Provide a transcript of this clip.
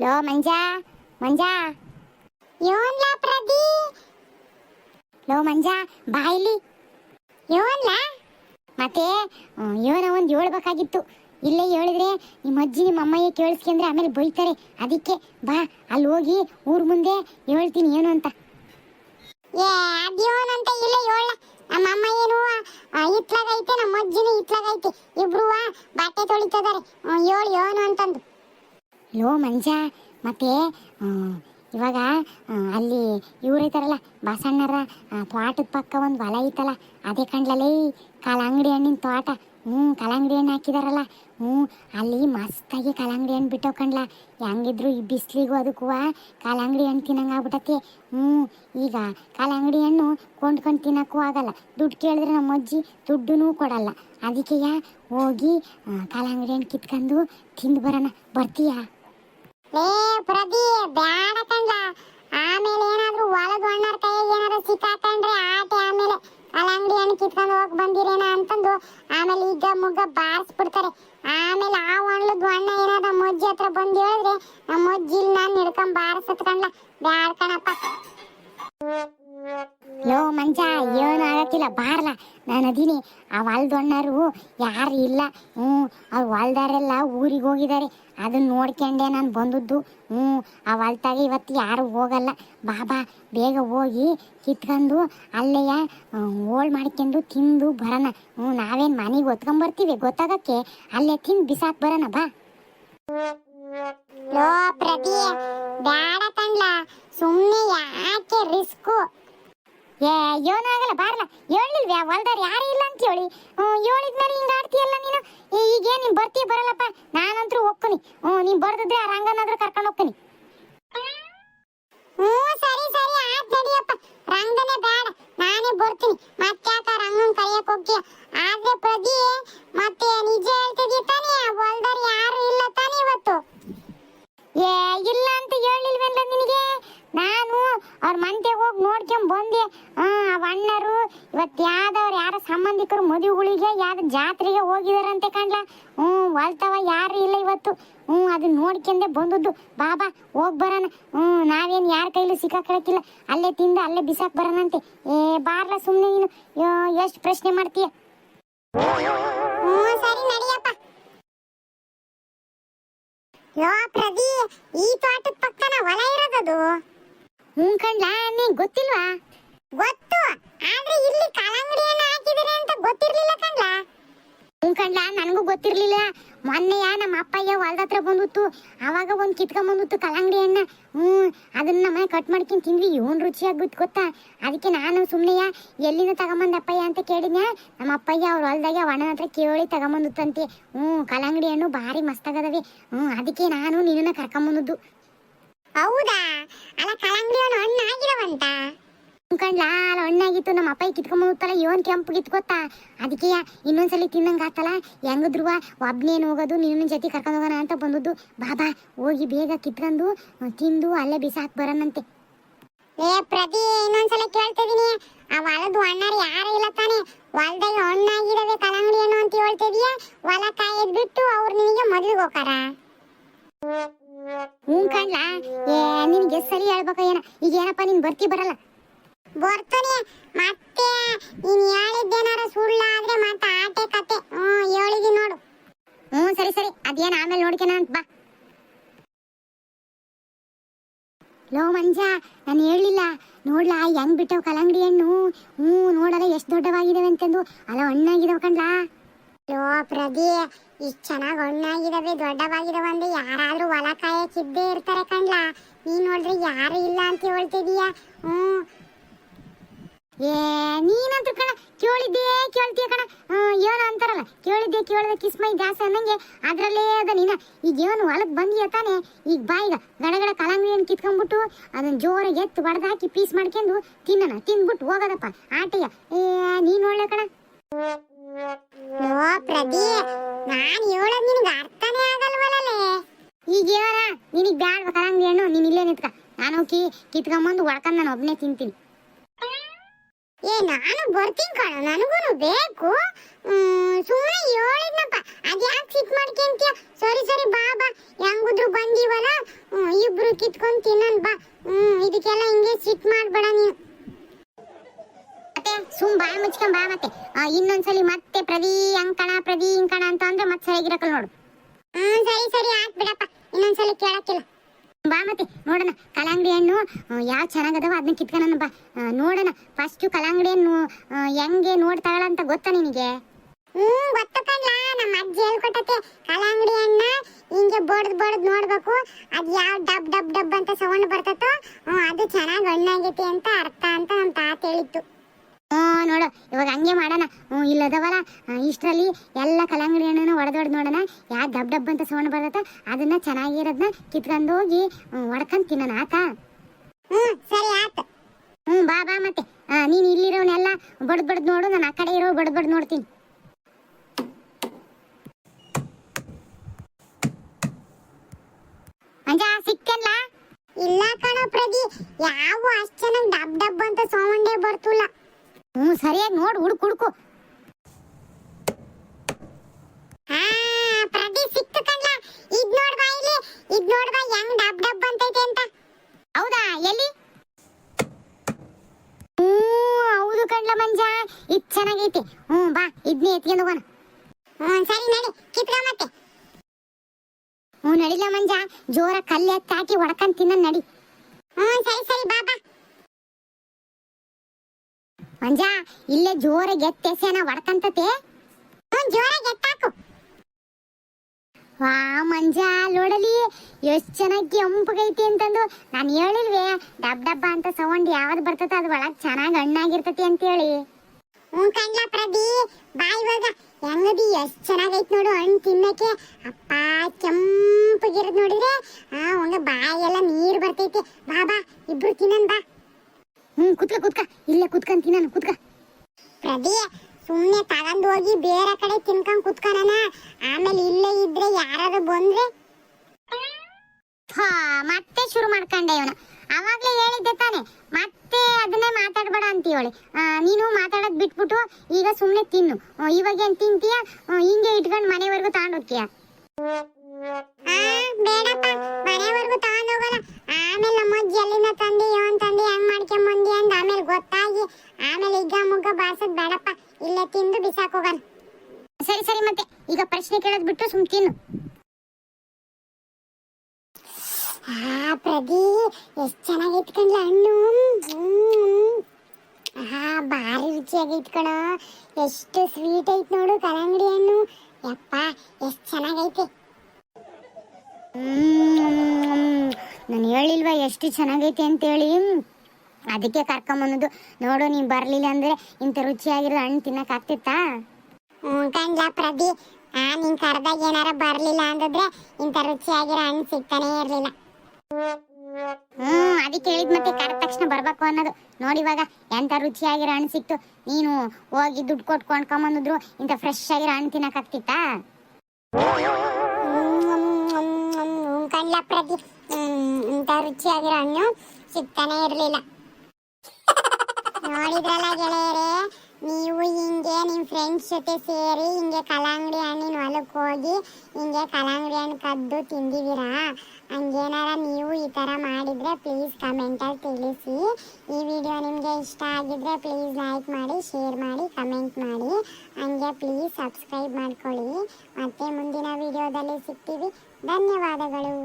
Low, Manja Manja. ಯೋನ್ಲ ಪ್ರದಿ? ಲೋ, ಮಂಜ ಬಾಯ್ಲಿ ಯೋನ್ಲ ಮತ್ತೆ ಯೋನ ಒಂದು ಹೇಳ್ಬೇಕಾಗಿತ್ತು. ಇಲ್ಲೇ ಹೇಳಿದ್ರೆ ನಿಮ್ಮ ಅಜ್ಜಿ ನಿಮ್ಮ ಅಮ್ಮಯ್ಯ ಕೇಳಿಸ್ಕೊಂಡ್ರೆ ಆಮೇಲೆ ಬೈತಾರೆ. ಅದಕ್ಕೆ ಬಾ, ಅಲ್ಲಿ ಹೋಗಿ ಊರ್ ಮುಂದೆ ಹೇಳ್ತೀನಿ ಏನು ಅಂತ. ಏ ಅದ್ಯೋನಂತ ಇಲ್ಲ ಹೇಳ. ನಮ್ಮ ಅಮ್ಮ ಏನು ಇತ್ಲಾಗೈತೆ ನಮ್ಮ ಅಜ್ಜಿನೂ ಇತ್ಲಾಗೈತೆ ಇಬ್ರು ಬಟ್ಟೆ ತೊಳಿತದಾರೆ ಹೇಳು, ಏನು ಅಂತಂದು. ಲೋ ಮಂಜ ಮತ್ತೆ ಇವಾಗ ಅಲ್ಲಿ ಇವ್ರು ಐತಾರಲ್ಲ ಬಾಸಣ್ಣರ ತೋಟದ ಪಕ್ಕ ಒಂದು ಹೊಲ ಐತಲ್ಲ ಅದೇ ಕಂಡ್ಲಲ್ಲೇ ಕಲ್ಲಂಗಡಿ ಹಣ್ಣಿನ ತೋಟ. ಹ್ಞೂ ಕಲ್ಲಂಗಡಿ ಹಣ್ಣು ಹಾಕಿದಾರಲ್ಲ. ಹ್ಞೂ ಅಲ್ಲಿ ಮಸ್ತಾಗಿ ಕಲ್ಲಂಗಡಿ ಹಣ್ಣು ಬಿಟ್ಟು ಕಂಡ್ಲ. ಹೆಂಗಿದ್ರು ಈ ಬಿಸಿಲಿಗೂ ಅದಕ್ಕೂ ಕಲ್ಲಂಗಡಿ ಹಣ್ಣು ತಿನ್ನಂಗೆ ಹ್ಞೂ ಈಗ ಕಲ್ಲಂಗಡಿ ಹಣ್ಣು ಕೊಂಡ್ಕೊಂಡು ತಿನ್ನೋಕ್ಕೂ ಆಗಲ್ಲ. ದುಡ್ಡು ಕೇಳಿದ್ರೆ ನಮ್ಮ ಅಜ್ಜಿ ದುಡ್ಡು ಕೊಡಲ್ಲ. ಅದಕ್ಕೆ ಹೋಗಿ ಆ, ಕಲ್ಲಂಗಡಿ ಹಣ್ಣು ಕಿತ್ಕೊಂಡು ತಿಂದು ಬರೋಣ. ಬರ್ತೀಯಾ? ಲೇ ಪ್ರದಿ ಬ್ಯಾಡ ಕಂಡ್ಲ. ಆಮೇಲೆ ಏನಾದ್ರೂ ಹೊಲದ ಅಣ್ಣರ ಕೈಯಾಗ ಏನಾದ್ರು ಸಿಕ್ಕಾಕೊಂಡ್ರೆ ಆಟೆ ಆಮೇಲೆ ಕಲ್ಲಂಗಡಿ ಹಣ್ಣು ಕಿತ್ಕೊಂಡು ಹೋಗಿ ಬಂದಿರೇನ ಅಂತಂದು ಆಮೇಲೆ ಈಗ ಮುಗ್ಗ ಬಾರಿಸ್ಬಿಡ್ತಾರೆ. ಆಮೇಲೆ ಆ ಹೊಣ್ಲದ ಅಣ್ಣ ಏನಾದ ಮೊಜ್ಜಿ ಹತ್ರ ಬಂದು ಹೇಳಿದ್ರೆ ನಮ್ಮ ಅಜ್ಜಿ ಇಲ್ಲಿ ನಾನು ಹಿಡ್ಕೊಂಡ್ ಬಾರಿಸತ್ಕಂಡ್ಲ ಬ್ಯಾಡ ಕಣಪ್ಪ. ಲೋ ಮಂಜ ಏನು ಆಗಕ್ಕಿಲ್ಲ, ಬಾರ್ಲ. ನಾನು ಅದೀನಿ. ಆ ಹೊಲ್ದೊಣ್ಣರು ಯಾರು ಇಲ್ಲ. ಹ್ಞೂ ಅವ್ರು ಹೊಲ್ದಾರೆಲ್ಲ ಊರಿಗೆ ಹೋಗಿದ್ದಾರೆ. ಅದನ್ನ ನೋಡ್ಕೊಂಡೆ ನಾನು ಬಂದದ್ದು. ಹ್ಞೂ, ಆ ಹೊಲ್ತಾಗ ಇವತ್ತು ಯಾರು ಹೋಗಲ್ಲ. ಬಾಬಾ ಬೇಗ ಹೋಗಿ ಕಿತ್ಕೊಂಡು ಅಲ್ಲೆಯ ಹೋಳ್ ಮಾಡ್ಕೊಂಡು ತಿಂದು ಬರೋಣ. ಹ್ಞೂ, ನಾವೇನು ಮನೆಗೆ ಹೊತ್ಕೊಂಬರ್ತೀವಿ ಗೊತ್ತಾಗಕ್ಕೆ? ಅಲ್ಲೇ ತಿಂದು ಬಿಸಾಕ್ ಬರೋಣ, ಬಾ. ಲೋ ಪ್ರತಿ, ಬ್ಯಾಡ ತಂಡ್ಲ ಸುಮ್ಮನೆ ಯಾಕೆ ರಿಸ್ಕು? ಏ ಯೋನಾಗಲ್ಲ ಬಾರಲ್ಲ ಹೇಳಿಲ್ವ್ಯಾ ಹೊಲ್ದಾರ ಯಾರು ಇಲ್ಲ ಅಂತ ಹೇಳಿ. ಹೇಳಿದ್ಮೇಲೆ ಹಿಂಗೆ ಆಡ್ತೀಯಲ್ಲ ನೀನು? ಈಗೇನು ನೀನು ಬರ್ತೀಯ, ಬರಲ್ಲಪ್ಪ. ನಾನಂತರೂ ಹೋಗ್ತೀನಿ ಹ್ಞೂ, ನೀನ್ ಬರ್ದಿದ್ರೆ ರಂಗನಾದ್ರೂ ಕರ್ಕೊಂಡು ಹೋಗ್ತೀನಿ. ಹ್ಞೂ, ಸರಿ ಸರಿ, ಆಯ್ತು ನಡಿಯಪ್ಪ. ರಂಗನೇ ಬೇಡ. ನಾನೇ ಬರ್ತೀನಿ. ಮತ್ತ್ಯಾಕ ರಂಗನ್ ಕರಿಯಕ್ ಹೋಗ್ತೀಯ? ಆದ್ರೆ ಪ್ರದಿ ಮತ್ತೆ ನಿಜ ಹೇಳ್ತಿದೀಯ ತಾನೇ? ಹೊಲ್ದಾರ ಯಾರು ಇಲ್ಲ ತಾನೇ ಇವತ್ತು. ಏ, ಇಲ್ಲ ಅಂತ ಹೇಳಿಲ್ವೇನ್ಲ ನಿನಗೆ ನಾನು ಅವ್ರ ಹೋಗಿ ನೋಡ್ಕೊಂಡ್ ಬಂದಿ. ಅವ್ ಅಣ್ಣರು, ಇವತ್ತು ಯಾವ್ದವ್ರು, ಯಾರ ಸಂಬಂಧಿಕರು ಮದುವೆಗಳಿಗೆ ಯಾವ್ದು ಜಾತ್ರೆಗೆ ಹೋಗಿದಾರಂತೆ ಕಂಡ್ಲ ಹ್ಞೂ ಹೊಲ್ತವ ಯಾರು ಇಲ್ಲ ಇವತ್ತು. ಹ್ಞೂ ಅದು ನೋಡ್ಕೊಂಡೆ ಬಂದದ್ದು. ಬಾಬಾ, ಹೋಗ್ ಬರೋಣ. ಹ್ಞೂ ನಾವೇನು ಯಾರ ಕೈಲೂ ಸಿಕ್ಕಾಕಿಲ್ಲ ಅಲ್ಲೇ ತಿಂದ ಅಲ್ಲೇ ಬಿಸಾಕ್ ಬರೋಣಂತೆ. ಏ, ಬಾರ್ಲ ಸುಮ್ಮನೆ ನೀನು. ಎಷ್ಟು ಪ್ರಶ್ನೆ ಮಾಡ್ತೀಯ? ಹ್ಞೂ ಸರಿ ಪ್ರದಿ ಈ ತೋಟದ ಪಕ್ಕನ ಹೊಲ ಇರೋದದು? ಹ್ಞೂ ಕಣ್ಲ ನೀನ್ ಗೊತ್ತಿಲ್ವಾ? ಗೊತ್ತು. ಆದ್ರೆ ಇಲ್ಲಿ ಕಲ್ಲಂಗಡಿಯನ್ನ ಹಾಕಿದಿರಿ ಅಂತ ಗೊತ್ತಿರ್ಲಿಲ್ಲ ಕಣ್ಲ? ಹ್ಞೂ ಕಣ್ಲ ನನಗೂ ಗೊತ್ತಿರ್ಲಿಲ್ಲ. ಮೊನ್ನೆಯ ನಮ್ಮ ಅಪ್ಪಯ್ಯ ಹೊಲ್ದ ಹತ್ರ ಬಂದಿತ್ತು. ಅವಾಗ ಒಂದು ಕಿತ್ಕೊಂಡ್ ಬಂದಿತ್ತು ಕಲ್ಲಂಗಡಿ ಹಣ್ಣ ಹ್ಞೂ ಅದನ್ನ ಮನೆ ಕಟ್ ಮಾಡ್ಕೊಂಡು ತಿಂದ್ವಿ. ಇವನ್ ರುಚಿಯಾಗಿತ್ತು ಗೊತ್ತಾ? ಅದಕ್ಕೆ ನಾನು ಸುಮ್ಮನೆಯ ಎಲ್ಲಿಂದ ತಗೊಂಬಂದ ಅಪ್ಪಯ್ಯ ಅಂತ ಕೇಳಿದ್ನ? ನಮ್ಮ ಅಪ್ಪಯ್ಯ ಅವ್ರ ಹೊಲ್ದಾಗ ಒಣ ಹತ್ರ ಕೇಳಿ ತಗೊಂಬಂದಿತ್ತಂತೆ. ಹ್ಞೂ ಕಲ್ಲಂಗಡಿ ಹಣ್ಣು ಭಾರಿ ಮಸ್ತಾಗದವೆ ಹ್ಞೂ ಅದಕ್ಕೆ ನಾನು ನಿನ್ನನ್ನ ಕರ್ಕೊಂಬಂದದ್ದು. ಹೌದಾ? ಅಲ್ಲ ಕಲ್ಲಂಗಡಿ ಅವನು ಹಣ್ಣಾಗಿರವಂತ? ಕಣ್ಲ ಅಲ್ಲ ಹಣ್ಣಾಗಿತ್ತು. ನಮ್ಮ ಅಪ್ಪ ಕಿತ್ಕೊಂಬಂತಲ್ಲ ಇವನ್ ಕೆಂಪು ಕಿತ್ಕೊತ್ತ ಅದಕ್ಕೆ ಇನ್ನೊಂದ್ಸಲಿ ತಿನ್ನಂಗ ಆತಲ್ಲ? ಹೆಂಗದ್ರುವ ಒಬ್ನೇನು ಹೋಗೋದು? ನಿನ್ನ ಜೊತೆ ಕರ್ಕೊಂಡು ಹೋಗೋಣ ಅಂತ ಬಂದದ್ದು. ಬಾಬಾ ಹೋಗಿ ಬೇಗ ಕಿತ್ಕೊಂಡು ತಿಂದು ಅಲ್ಲೇ ಬಿಸಾಕ್ ಬರೋಣಂತೆ. ಏ ಪ್ರತಿ ಇನ್ನೊಂದ್ಸಲ ಕೇಳ್ತಿದೀನಿ. ಆ ಹೊಲದ ಅಣ್ಣಾರು ಯಾರು ಇಲ್ಲ ತಾನೆ. ಹೊಲದಾಗ ಹಣ್ಣಾಗಿರವೆ ಕಲ್ಲಂಗಡಿ ಏನು ಅಂತ ಹೇಳ್ತಿದೀಯ. ಹೊಲ ಕಾಯದ್ ಬಿಟ್ಟು ಅವ್ರು ನಿನಗೆ ಮೊದ್ಲಿಗೆ ಹೋಗಾರ ಹ್ಞೂ ಕಣ್ಲ? ಏ ನಿನಗೆ ಸರಿ ಹೇಳ್ಬೇಕ ಏನ? ಈಗ ಏನಪ್ಪ ನೀನ್ ಬರ್ತಿ ಬರಲ್ಲ? ಬರ್ತಾನೆ. ಮತ್ತೆ ನೀನ್ ಹೇಳಿದ್ದೇನಾರ ಸುಳ್ಳಾದ್ರೆ ಮತ್ತೆ ಆಟೆ ಕತೆ. ಹ್ಞೂ ಹೇಳಿದಿ ನೋಡು. ಹ್ಞೂ ಸರಿ ಸರಿ. ಅದೇನು ಆಮೇಲೆ ನೋಡ್ಕೇನ ಅಂತ ಬಾ. ಲೋ ಮಂಜ ನಾನು ಹೇಳಲಿಲ್ಲ. ನೋಡ್ಲಾ ಹೆಂಗ್ ಬಿಟ್ಟವ್ ಕಲಂಗಡಿ ಹಣ್ಣು? ಹ್ಞೂ ನೋಡಲ್ಲ ಎಷ್ಟು ದೊಡ್ಡವಾಗಿದ್ದಾವೆ ಅಂತಂದು. ಅಲ್ಲ ಹಣ್ಣಾಗಿದಾವ ಕಣ್ಲಾ? ಲೋ ಪ್ರದಿ ಇಷ್ಟು ಚೆನ್ನಾಗಿ ಹಣ್ಣಾಗಿದಾವೆ, ದೊಡ್ಡವಾಗಿದಾವೆ ಅಂದ್ರೆ ಯಾರಾದ್ರೂ ಹೊಲ ಕಾಯಕ್ ಇದ್ದೇ ಇರ್ತಾರೆ ಕಣ್ಲಾ. ನೀನ್ ನೋಡ್ರಿ ಯಾರು ಇಲ್ಲ ಅಂತ ಹೇಳ್ತಿದೀಯ? ಹ್ಮ್ ಏ, ನೀನಂತೂ ಕಣ, ಕೇಳಿದ್ದೇ ಕೇಳ್ತೀಯ ಕಣ. ಏನು ಅಂತಾರಲ್ಲ, ಕೇಳಿದ್ದೆ ಕೇಳಿದೆ ಕಿಸ್ಮೈ ದಾಸ ಅನ್ನಂಗೆ. ಅದ್ರಲ್ಲೇ ಅದ ನೀನ. ಈಗ ಏನು ಹೊಲಕ್ ಬಂದಿಯ ತಾನೆ? ಈಗ ಬಾಯಿಗ ಗಡಗಡ ಕಲ್ಲಂಗಡಿ ಹಣ್ಣು ಕಿತ್ಕೊಂಡ್ಬಿಟ್ಟು ಅದನ್ನ ಜೋರಾಗಿ ಎತ್ತು ಬಡ್ದಾಕಿ ಪೀಸ್ ಮಾಡ್ಕೊಂಡು ತಿನ್ನೋಣ ತಿಂದ್ಬಿಟ್ಟು ಹೋಗದಪ್ಪ. ಆಟೆಯ. ಏ, ನೀನ್ ಒಳ್ಳೆ ಕಣ. ಪ್ರದಿ ನಾನ್ ಹೇಳೋದು ನಿನಗೆ ಅರ್ಥನೇ ಆಗಲ್ವಲ್ಲೇ ಈಗ ಹೇಳ ನಿನಗೆ ಬ್ಯಾಡ ಕಲ್ಲಂಗಡಿ ಹಣ್ಣು ನೀನ್ ಇಲ್ಲೇ ನಾನು ಕಿ ಕಿತ್ಕೊಂಬಂದು ಹೊಡ್ಕೊಂಡ್ ನಾನು ಒಬ್ಬನೇ ತಿಂತೀನಿ. ಏ ನಾನು ಬರ್ತೀನಿ ಕಣ ನನಗೂ ಬೇಕು. ಸುಮ್ಮನೆ ಹೇಳಿದ್ನಪ್ಪ. ಅದ್ಯಾಕೆ ಸಿಟ್ ಮಾಡ್ಕೊಂತೀಯ? ಸರಿ ಸರಿ ಬಾ ಬಾ. ಹೆಂಗಿದ್ರು ಬಂದೀವಲ್ಲ? ಹ್ಮ್, ಕಿತ್ಕೊಂಡ್ ತಿನ್ನೋಣ ಬಾ. ಇದಕ್ಕೆಲ್ಲ ಹಿಂಗೆ ಸಿಟ್ ಮಾಡ್ಬೇಡ ನೀನು. ಬಾಯ್ ಮುಚ್ಕೊಂಡ್ ಬಾ ಮತ್ತೆ. ಇನ್ನೊಂದ್ಸಲಿ ಮತ್ತೆ ಪ್ರದಿ ಅಂಕಣ ಪ್ರದಿ ಇಂಕಣ ಅಂತ ಅಂದ್ರೆ ಮತ್ತೆ ಸರಿಯಾಗಿರಕಲ್ ನೋಡು. ಹ್ಮ್ ಸರಿ ಸರಿ ಹಾಕ್ ಬಿಡಪ್ಪ. ಇನ್ನೊಂದ್ಸಲಿ ಕೇಳಕ್ಕಿಲ್ಲ. ಬಾ ಮತ್ತೆ ನೋಡೋಣ. ಕಲಾಂಗಡಿ ಹಣ್ಣು ಯಾವ ಚೆನ್ನಾಗದವ? ಅದನ್ನ ಕಿತ್ಕೊಳ್ಳೋಣ ಬಾ. ನೋಡೋಣ. ಫಸ್ಟ್ ಕಲಾಂಗಡಿ ಹಣ್ಣು ಹೆಂಗೆ ನೋಡ್ತಾಳ ಅಂತ ಗೊತ್ತಾ ನಿನಗೆ? ಹ್ಮ್ ಗೊತ್ತು ಕಣ್ಲ. ನಮ್ಮ ಅಜ್ಜಿ ಹೇಳ್ಕೊಟ್ಟತೆ ಕಲಾಂಗಡಿ ಹಣ್ಣ ಹಿಂಗೆ ಬಡ್ದ್ ಬಡ್ದ್ ನೋಡ್ಬೇಕು. ಅದ್ ಯಾವ ಡಬ್ ಡಬ್ ಡಬ್ ಅಂತ ಸೌಂಡ್ ಬರ್ತತೋ ಅದು ಚೆನ್ನಾಗಿ ಹಣ್ಣಾಗೈತಿ ಅಂತ ಅರ್ಥ ಅಂತ ನಮ್ಮ ತಾತ ಹೇಳಿತ್ತು ಹ್ಮ್ ನೋಡು ಇವಾಗ ಹಂಗೆ ಮಾಡೋಣ. ಹ್ಞೂ ಇಲ್ಲದವಲ್ಲ ಇಷ್ಟರಲ್ಲಿ ಎಲ್ಲ ಕಲ್ಲಂಗಡಿ ಹಣ್ಣನ್ನು ಹೊಡೆದೊಡ್ದು ನೋಡೋಣ. ಯಾವ ಡಬ್ ಡಬ್ ಅಂತ ಸೌಂಡ್ ಬರುತ್ತ? ಅದನ್ನ ಚೆನ್ನಾಗಿರೋದನ್ನ ಕಿತ್ಕೊಂಡು ಹೋಗಿ ಒಡ್ಕೊಂಡು ತಿನ್ನೋಣ ಆತಾ ಹ್ಞೂ ಸರಿ ಆತ ಹ್ಮ್ ಬಾ ಬಾ ಮತ್ತೆ. ನೀನು ನೀನ್ ಇಲ್ಲಿರೋನೆಲ್ಲ ಬಡ್ದು ಬಡ್ದು ನೋಡು ನಾನು ಆ ಕಡೆ ಇರೋ ಬಡ್ದು ಬಡ್ದು ನೋಡ್ತೀನಿ. ಮಂಜ ಸಿಕ್ಕಲ್ಲ ಇಲ್ಲ ಕಣೋ ಪ್ರದಿ ಯಾವ ಅಷ್ಟ್ ಚೆನ್ನಾಗಿ ಡಬ್ ಡಬ್ ಅಂತ ಸೌಂಡೇ ಬರ್ತಿಲ್ಲ. ಹ್ಞೂ, ಸರಿಯಾಗಿ ನೋಡು, ಹುಡುಕ್, ಹುಡುಕು. ಹಾ ಪ್ರದಿ ಸಿಕ್ತು ಕಣ್ಲ. ಇದ್ ನೋಡ್ ಬಾ ಇಲ್ಲಿ, ಇದ್ ನೋಡ್ ಬಾ, ಹೆಂಗ್ ಡಬ್ ಡಬ್ ಅಂತೈತೆ ಅಂತ. ಹೌದಾ, ಎಲ್ಲಿ? ಹ್ಞೂ, ಹೌದು ಕಣ್ಲ ಮಂಜ, ಇದ್ ಚೆನ್ನಾಗೈತಿ. ಹ್ಞೂ, ಬಾ, ಇದ್ನೇ ಎತ್ಕೊಂಡು ಹೋಗೋಣ. ಹ್ಞೂ, ಸರಿ, ನಡಿ, ಕಿತ್ಕ ಮತ್ತೆ. ಹ್ಞೂ, ನಡಿಲ ಮಂಜ ಜೋರ ಕಲ್ಲು ಎತ್ತಿ ಹಾಕಿ ಹೊಡ್ಕೊಂಡ್ ತಿನ್ನ ನಡಿ. ಹ್ಮ್ ಸರಿ ಸರಿ, ಬಾ ಬಾ. ಮಂಜ, ಇಲ್ಲೇ ಜೋರಾಗಿ ಎತ್ತೆಸೆನ ಹೊಡ್ಕಂತತೆ? ಹ್ಞೂ ಜೋರಾಗಿ ಎತ್ತಾಕು. ವಾ, ಮಂಜ, ನೋಡಲಿ, ಎಷ್ಟು ಚೆನ್ನಾಗಿ ಕೆಂಪಗೈತಿ ಅಂತಂದು ನಾನು ಹೇಳಿಲ್ವೇ, ಡಬ್ ಡಬ್ಬ ಅಂತ ಸೌಂಡ್ ಯಾವ್ದು ಬರ್ತದ ಅದು ಒಳಗ್ ಚೆನ್ನಾಗಿ ಹಣ್ಣಾಗಿರ್ತತಿ ಅಂತೇಳಿ. ಹ್ಞೂ ಕಂಡ್ಲ ಪ್ರದಿ ಬಾ ಇವಾಗ. ಹೆಂಗದಿ, ಎಷ್ಟ್ ಚೆನ್ನಾಗೈತ್ ನೋಡು ಹಣ್ಣು ತಿನ್ನಕ್ಕೆ. ಅಪ್ಪ, ಕೆಂಪಗಿರೋದು ನೋಡಿದ್ರೆ, ಆ ಬಾಯಿ ಬಾಯೆಲ್ಲ ನೀರ್ ಬರ್ತೈತೆ. ಬಾ ಬಾ, ಇಬ್ರು ತಿನ್ನನ್ ಬಾ. ಹ್ಮ್ ಕುತ್ಕ ಕುತ್ಕ. ಇಲ್ಲೇ ಕುತ್ಕೊಂಡ್ ನಾನು ಕುತ್ಕ. ಪ್ರದಿ ಸುಮ್ನೆ ತಗೊಂಡು ಹೋಗಿ ಬೇರೆ ಕಡೆ ತಿನ್ಕೊಂಡ್ ಕುತ್ಕೊಳ್ಳೋಣ ಆಮೇಲೆ ಇಲ್ಲೇ ಇದ್ರೆ ಯಾರಾದ್ರೂ ಬಂದ್ರೆ? ಹಾ ಮತ್ತೆ ಶುರು ಮಾಡ್ಕೊಂಡೆ ಇವನು. ಅವಾಗ್ಲೇ ಹೇಳಿದ್ದೆ ತಾನೆ ಮತ್ತೆ ಅದನ್ನೇ ಮಾತಾಡ್ಬೇಡ ಅಂತೀವಳಿ. ನೀನು ಮಾತಾಡೋದ್ ಬಿಟ್ಬಿಟ್ಟು ಈಗ ಸುಮ್ನೆ ತಿನ್ನು. ಇವಾಗ ಏನ್ ತಿಂತೀಯ? ಹಿಂಗೆ ಇಟ್ಕೊಂಡು ಮನೆವರೆಗೂ ತಗೊಂಡ್ ಹೋಗ್ತೀಯ? ಬೇಡಪ್ಪ. ಮನೆವರೆಗೂ ತಗೊಂಡ್ ಹೋಗಲ್ಲ. ಆಮೇಲೆ ನಮ್ಮ ಅಜ್ಜಿ ಎಲ್ಲಿಂದ ತಂದಿ ಇವನ್ ತಂದಿ ಹೆಂಗ್ ಮಾಡ್ಕೊಂಡ್ ಬಂದಿ ಅಂದ ಆಮೇಲೆ ಗೊತ್ತಾಗಿ. ಆಮೇಲೆ ಈಗ ಮುಗ್ಗ ಬಾರ್ಸದ್ ಬೇಡಪ್ಪ. ಇಲ್ಲೇ ತಿಂದು ಬಿಸಾಕ್ ಹೋಗೋಣ. ಸರಿ ಸರಿ ಮತ್ತೆ. ಈಗ ಪ್ರಶ್ನೆ ಕೇಳೋದ್ ಬಿಟ್ಟು ಸುಮ್ ತಿನ್ನು. ಆ, ಪ್ರದಿ, ಎಷ್ಟ್ ಚೆನ್ನಾಗಿ ಇಟ್ಕೊಂಡ್ಲ ಹಣ್ಣು? ಹ್ಮ್. ಆ, ಭಾರಿ ರುಚಿಯಾಗೈತ್ ಕಣ. ಎಷ್ಟು ಸ್ವೀಟ್ ಐತ್ ನೋಡು ಕಲ್ಲಂಗಡಿ ಹಣ್ಣು. ಯಪ್ಪ, ಎಷ್ಟ್ ಚೆನ್ನಾಗೈತೆ. ನಾನು ಹೇಳಿಲ್ವಾ ಎಷ್ಟು ಚೆನ್ನಾಗೈತೆ ಅಂತೇಳಿ? ಅದಕ್ಕೆ ಕರ್ಕೊಂಬಂದು ನೋಡು ನೀನ್ ಬರಲಿಲ್ಲ ಅಂದ್ರೆ ಇಂಥ ರುಚಿಯಾಗಿರೋ ಹಣ್ಣು ತಿನ್ನಕ್ ಆಗ್ತಿತ್ತಾ? ಹ್ಞೂ ಕಣ್ಲ ಪ್ರದಿ ಆ ನಿನ್ ಕರ್ದಾಗ ಏನಾರ ಬರಲಿಲ್ಲ ಅಂತಂದ್ರೆ ಇಂಥ ರುಚಿಯಾಗಿರೋ ಹಣ್ಣು ಸಿಗ್ತಾನೇ ಇರಲಿಲ್ಲ. ಹ್ಮ್ ಅದಕ್ಕೆ ಹೇಳಿದ್ ಮತ್ತೆ ಕರೆದ ತಕ್ಷಣ ಬರ್ಬೇಕು ಅನ್ನೋದು. ನೋಡಿ ಇವಾಗ ಎಂತ ರುಚಿಯಾಗಿರೋ ಹಣ್ಣು ಸಿಕ್ತು. ನೀನು ಹೋಗಿ ದುಡ್ಡು ಕೊಟ್ಟು ಕೊಂಡ್ಕೊಂಬಂದಿದ್ರು ಇಂಥ ಫ್ರೆಶ್ ಆಗಿರೋ ಹಣ್ಣು ತಿನ್ನಕ್ ಆಗ್ತಿತ್ತಾ ಪ್ರದೀಪ್ ಇಂಥ ರುಚಿಯಾಗಿರೋ ಹಣ್ಣು ಸಿಗ್ತಾನೆ ಇರಲಿಲ್ಲ. ನೋಡಿದ್ರಲ್ಲ ಗೆಳೆಯರೇ, ನೀವು ಹಿಂಗೆ ನಿಮ್ಮ ಫ್ರೆಂಡ್ಸ್ ಜೊತೆ ಸೇರಿ ಹಿಂಗೆ ಕಲ್ಲಂಗಡಿ ಹಣ್ಣಿನ ಹೊಲಕ್ಕೆ ಹೋಗಿ ಹಿಂಗೆ ಕಲ್ಲಂಗಡಿ ಹಣ್ಣು ಕದ್ದು ತಿಂದಿದ್ದೀರಾ? ಹಂಗೇನಾರ ನೀವು ಈ ಥರ ಮಾಡಿದರೆ ಪ್ಲೀಸ್ ಕಮೆಂಟಲ್ಲಿ ತಿಳಿಸಿ. ಈ ವಿಡಿಯೋ ನಿಮಗೆ ಇಷ್ಟ ಆಗಿದ್ರೆ ಪ್ಲೀಸ್ ಲೈಕ್ ಮಾಡಿ ಶೇರ್ ಮಾಡಿ ಕಮೆಂಟ್ ಮಾಡಿ. ಹಂಗೆ ಪ್ಲೀಸ್ ಸಬ್ಸ್ಕ್ರೈಬ್ ಮಾಡ್ಕೊಳ್ಳಿ. ಮತ್ತೆ ಮುಂದಿನ ವಿಡಿಯೋದಲ್ಲಿ ಸಿಗ್ತೀವಿ. ಧನ್ಯವಾದಗಳು.